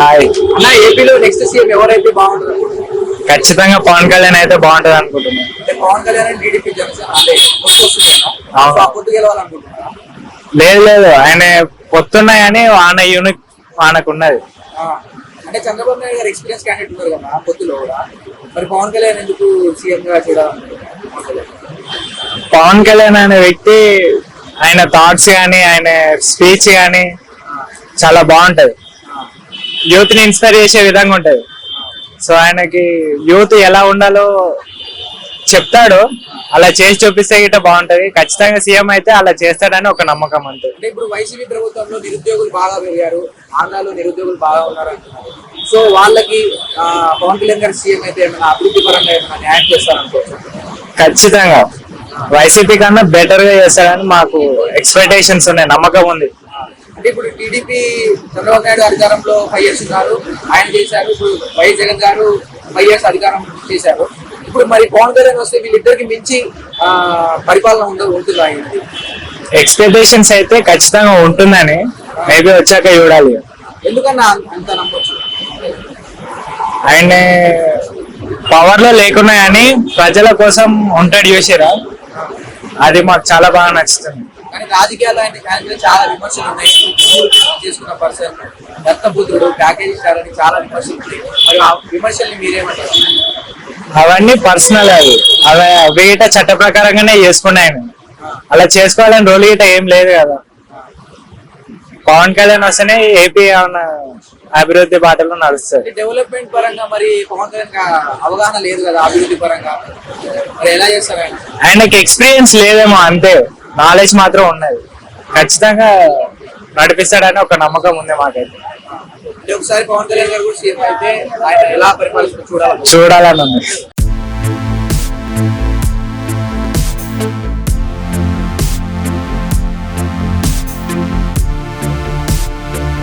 Hi. అన్న ఏపీలో next CM ఎవరైతే బాగుంటుంది? ఖచ్చితంగా పవన్ కళ్యాణ్ అయితే బాగుంటది అనుకుంటున్నాను అంటే పవన్ కళ్యాణ్ టీడీపీ లేదు లేదు. ఆయన పొత్తున్నాయని వాన యూనిక్ వానకున్నది ఆ, అంటే చంద్రబాబు నాయుడు గారు ఎక్స్పీరియన్స్ క్యాండిడేట్ ఉన్నారు కదా ఆ పొత్తులో కూడా. మరి పవన్ కళ్యాణ్ ఎందుకు సీఎం గా. పవన్ కళ్యాణ్ అనే వ్యక్తి ఆయన థాట్స్ కానీ ఆయన స్పీచ్ కానీ చాలా బాగుంటది. యూత్ని ఇన్స్పైర్ చేసే విధంగా ఉంటది. సో ఆయనకి యూత్ ఎలా ఉండాలో చెప్తాడు. అలా చేసి చూపిస్తే గిట్ట బాగుంటది. ఖచ్చితంగా సీఎం అయితే అలా చేస్తాడని ఒక నమ్మకం అంతే. అంటే ఇప్పుడు వైసీపీ ప్రభుత్వంలో నిరుద్యోగులు బాగా పెరిగారు. ఆంధ్రాలో నిరుద్యోగులు బాగా ఉన్నారు అంటున్నారు. సో వాళ్ళకి పవన్ కళ్యాణ్ గారు సీఎం అయితే ఏమైనా అభివృద్ధి పరంగా ఏమైనా న్యాయం చేస్తారనుకోవచ్చు? ఖచ్చితంగా. వైసీపీ కన్నా బెటర్గా చేస్తాడని మాకు ఎక్స్పెక్టేషన్స్ ఉన్నాయి నమ్మకం ఉంది. అంటే ఇప్పుడు టీడీపీ చంద్రబాబు నాయుడు అధికారంలో ఫైవ్ ఇయర్స్ ఉన్నారు ఆయన చేశారు ఇప్పుడు వైఎస్ జగన్ గారు ఫైవ్ ఇయర్స్ అధికారం చేశారు. ఇప్పుడు మరి పవన్ కళ్యాణ్ వస్తే వీళ్ళిద్దరికి మించి పరిపాలన ఉండదు ఉంటుందా ఆయనది ఎక్స్పెక్టేషన్స్ అయితే ఖచ్చితంగా ఉంటుందని మేబీ వచ్చాక చూడాలి. ఎందుకన్నా అంత- అంత నమ్మొచ్చు? ఆయన పవర్లో లేకున్నా కానీ ప్రజల కోసం ఉంటాడు చూసారా? అది మాకు చాలా బాగా నచ్చుతుంది. కానీ రాజకీయాల్లో ఆయన ఆయన మీద చాలా విమర్శలు ఉన్నాయి. చేసుకున్న పర్సన్ దత్తపుత్రుడు ప్యాకేజ్ ఇచ్చారని చాలా విమర్శలు ఉన్నాయి. మరి ఆ విమర్శల్ని మీరేమంటారు? అవన్నీ పర్సనల్ అవి. అవి అవి గిట్ట చట్ట ప్రకారంగానే చేసుకున్నాయి అలా చేసుకోవాలని రోల్ గిట్ట ఏం లేదు కదా. పవన్ కళ్యాణ్ వస్తేనే ఏపీ ఏమన్నా అభివృద్ధి బాటలో నడుస్తుంది డెవలప్మెంట్ పరంగా మరి పవన్ కళ్యాణ్ అవగాహన లేదు కదా అభివృద్ధి పరంగా. మరి ఎలా చేస్తారు ఆయన? ఆయనకి ఎక్స్పీరియన్స్ లేదేమో అంతే. నాలెడ్జ్ మాత్రం ఉన్నది. ఖచ్చితంగా నడిపిస్తాడని ఒక నమ్మకం ఉంది మాకైతే. చూడాలని ఉంది.